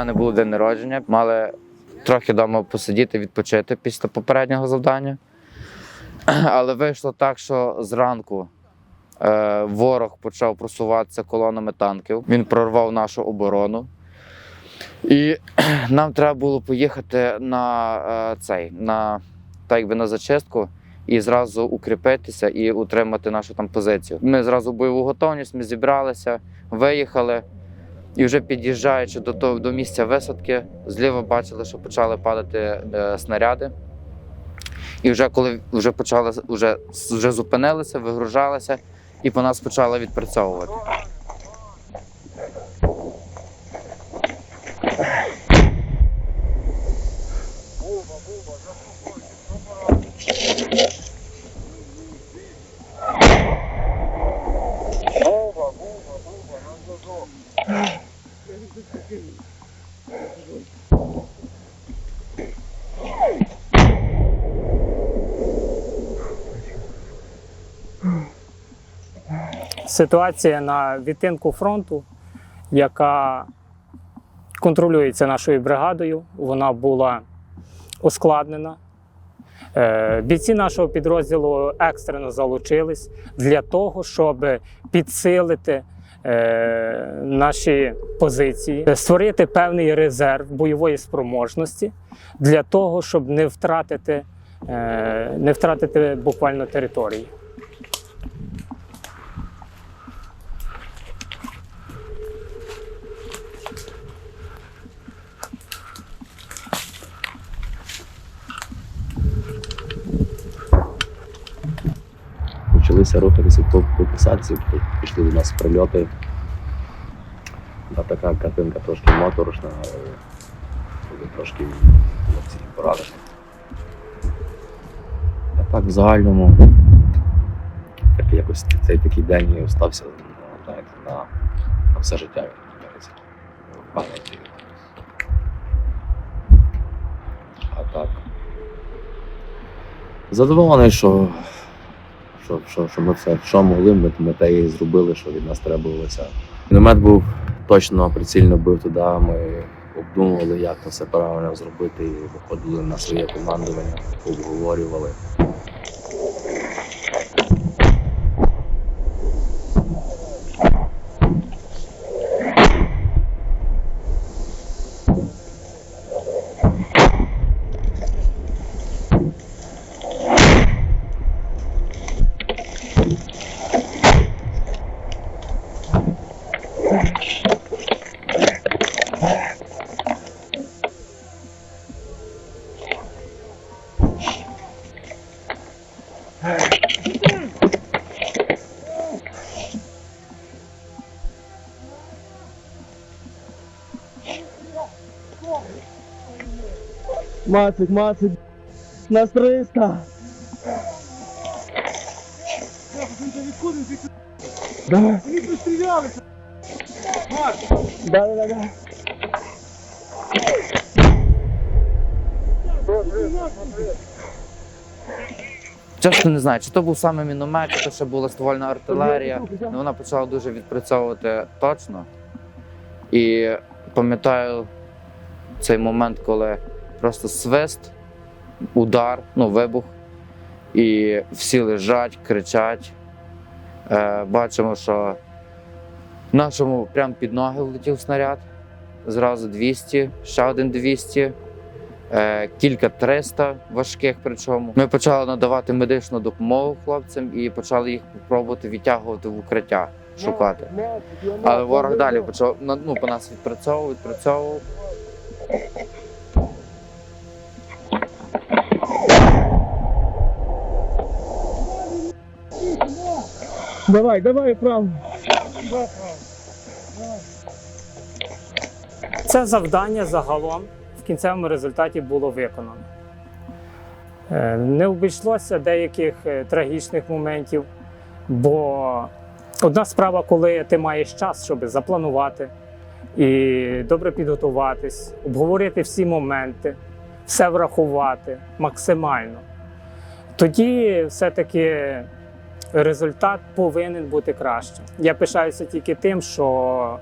мене був день народження, мали трохи вдома посидіти, відпочити після попереднього завдання. Але вийшло так, що зранку е, ворог почав просуватися колонами танків. Він прорвав нашу оборону. І нам треба було поїхати на е, цей, на, так якби на зачистку і зразу укріпитися і утримати нашу там позицію. Ми зразу бойову готовність, ми зібралися, виїхали. І вже під'їжджаючи до того до місця висадки, зліва бачили, що почали падати е, снаряди. І вже коли вже почали вже, вже зупинилися, вигружалися, і по нас почали відпрацьовувати. Вова, ситуація на відтинку фронту, яка контролюється нашою бригадою, вона була ускладнена. Е, Бійці нашого підрозділу екстрено залучились для того, щоб підсилити е, наші позиції, створити певний резерв бойової спроможності для того, щоб не втратити, е, не втратити буквально території. Почалися рухатися по, посадці, пішли до нас прильоти. Та така картинка трошки моторошна, але були трошки хлопці поранені. А так в загальному так якось цей такий день і остався знаєте, на, на все життя. в пам'яті. А так. Задоволений, що що, що, що ми все, що могли, ми, ми те і зробили, що від нас требувалося. Міномет був точно прицільно бив туди. Ми обдумували, як це все правильно зробити, і виходили на своє командування, обговорювали. Мацик, мацик, на 300. Давай. Вони пристрілялися. Да, да, да, да. Чесно не знаю, чи то був саме міномет, чи то ще була ствольна артилерія. Ну, вона почала дуже відпрацьовувати точно. І пам'ятаю цей момент, коли просто свист, удар, ну, вибух, і всі лежать, кричать. Е, бачимо, що нашому прямо під ноги влетів снаряд. Зразу 200, ще один 200 е, кілька 300 важких. Причому ми почали надавати медичну допомогу хлопцям і почали їх пробувати відтягувати в укриття, шукати. Але ворог далі почав на- ну, по нас відпрацьовував, відпрацьовував. Давай, давай, право. Це завдання загалом кінцевому результаті було виконано. Е, Не обійшлося деяких е, трагічних моментів, бо Одна справа, коли ти маєш час, щоб запланувати і добре підготуватись, обговорити всі моменти, все врахувати максимально. Тоді все-таки результат повинен бути кращим. Я пишаюся тільки тим, що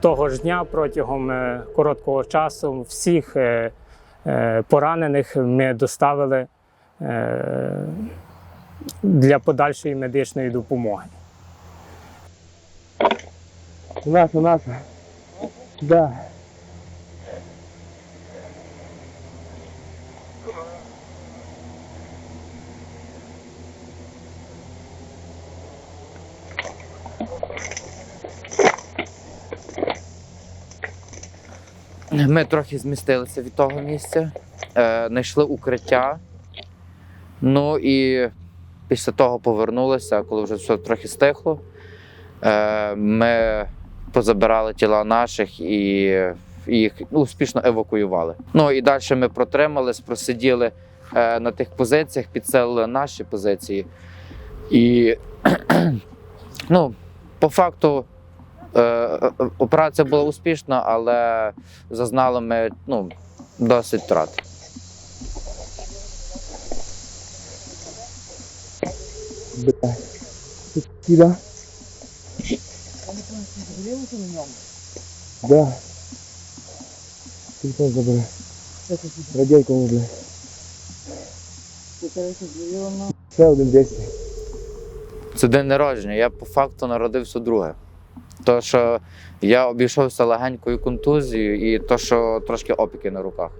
того ж дня протягом е, короткого часу всіх е, е, поранених ми доставили е, для подальшої медичної допомоги. Наша, наша. Да. Ми трохи змістилися від того місця, е, знайшли укриття. Ну і після того повернулися, коли вже все трохи стихло. Е, ми позабирали тіла наших і їх успішно евакуювали. Ну і далі ми протримались, просиділи е, на тих позиціях, підселили наші позиції. І ну, по факту операція була успішна, але зазнали ми ну, досить втрат. Кіда? Да. Телефон забери. Радійку, бля. Ще один 200. Це день народження. Я по факту народився друге. То, що я обійшовся легенькою контузією і то, що трошки опіки на руках.